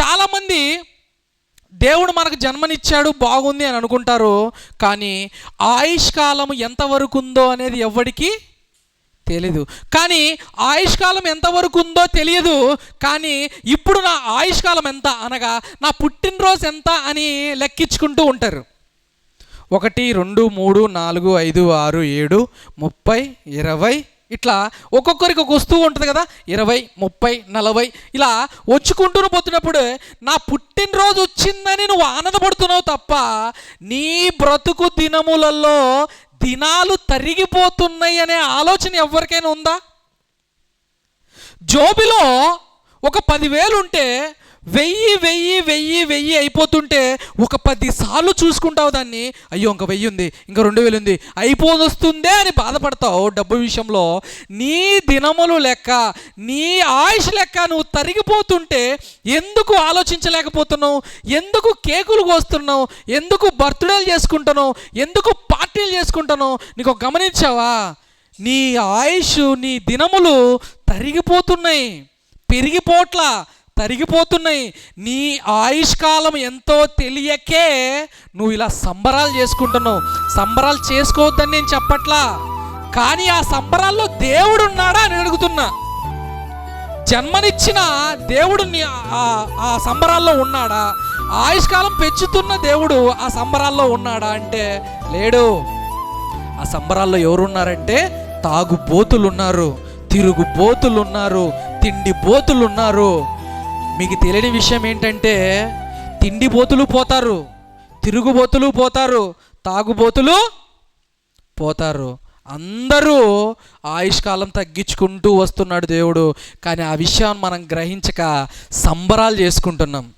చాలామంది దేవుడు మనకు జన్మనిచ్చాడు బాగుంది అని అనుకుంటారు కానీ ఆయుష్ కాలం ఎంతవరకు ఉందో అనేది ఎవ్వడికి తెలీదు. కానీ ఆయుష్ కాలం ఎంతవరకు ఉందో తెలియదు కానీ ఇప్పుడు నా ఆయుష్ కాలం ఎంత అనగా నా పుట్టినరోజు ఎంత అని లెక్కించుకుంటూ ఉంటారు. ఒకటి రెండు మూడు నాలుగు ఐదు ఆరు ఏడు ముప్పై ఇరవై ఇట్లా ఒక్కొక్కరికి ఒక వస్తువు ఉంటుంది కదా ఇరవై ముప్పై నలభై ఇలా వచ్చుకుంటూ పోతున్నప్పుడు నా పుట్టినరోజు వచ్చిందని నువ్వు ఆనందపడుతున్నావు తప్ప నీ బ్రతుకు దినములలో దినాలు తరిగిపోతున్నాయి అనే ఆలోచన ఎవరికైనా ఉందా? జోబిలో ఒక పదివేలు ఉంటే వెయ్యి వెయ్యి వెయ్యి వెయ్యి అయిపోతుంటే ఒక పది సార్లు చూసుకుంటావు దాన్ని. అయ్యో ఇంకా వెయ్యి ఉంది ఇంకా రెండు వేలు ఉంది. అయిపోదొస్తుందే అని బాధపడతావు డబ్బు విషయంలో. నీ దినములు లెక్క నీ ఆయుష్ లెక్క నువ్వు తరిగిపోతుంటే ఎందుకు ఆలోచించలేకపోతున్నావు? ఎందుకు కేకులు కోస్తున్నావు? ఎందుకు బర్త్డేలు చేసుకుంటున్నావు? ఎందుకు పార్టీలు చేసుకుంటున్నావు? నీకు గమనించావా? నీ ఆయుష్ నీ దినములు తరిగిపోతున్నాయి. పెరిగిపోట్ల తరిగిపోతున్నాయి. నీ ఆయుష్కాలం ఎంతో తెలియకే నువ్వు ఇలా సంబరాలు చేసుకుంటున్నావు. సంబరాలు చేసుకోవద్దని నేను చెప్పట్లా. కానీ ఆ సంబరాల్లో దేవుడు ఉన్నాడా అని అడుగుతున్నా. జన్మనిచ్చిన దేవుడు ఆ- సంబరాల్లో ఉన్నాడా? ఆయుష్కాలం పెంచుతున్న దేవుడు ఆ సంబరాల్లో ఉన్నాడా అంటే లేడు. ఆ సంబరాల్లో ఎవరున్నారంటే తాగుబోతులు ఉన్నారు తిరుగుబోతులు ఉన్నారు తిండి బోతులు ఉన్నారు మీకు తెలియని విషయం ఏంటంటే తిండి బోతులు పోతారు తిరుగుబోతులు పోతారు తాగుబోతులు పోతారు. అందరూ ఆయుష్కాలం తగ్గించుకుంటూ వస్తున్నాడు దేవుడు. కానీ ఆ విషయాన్ని మనం గ్రహించక సంబరాలు చేసుకుంటున్నాం.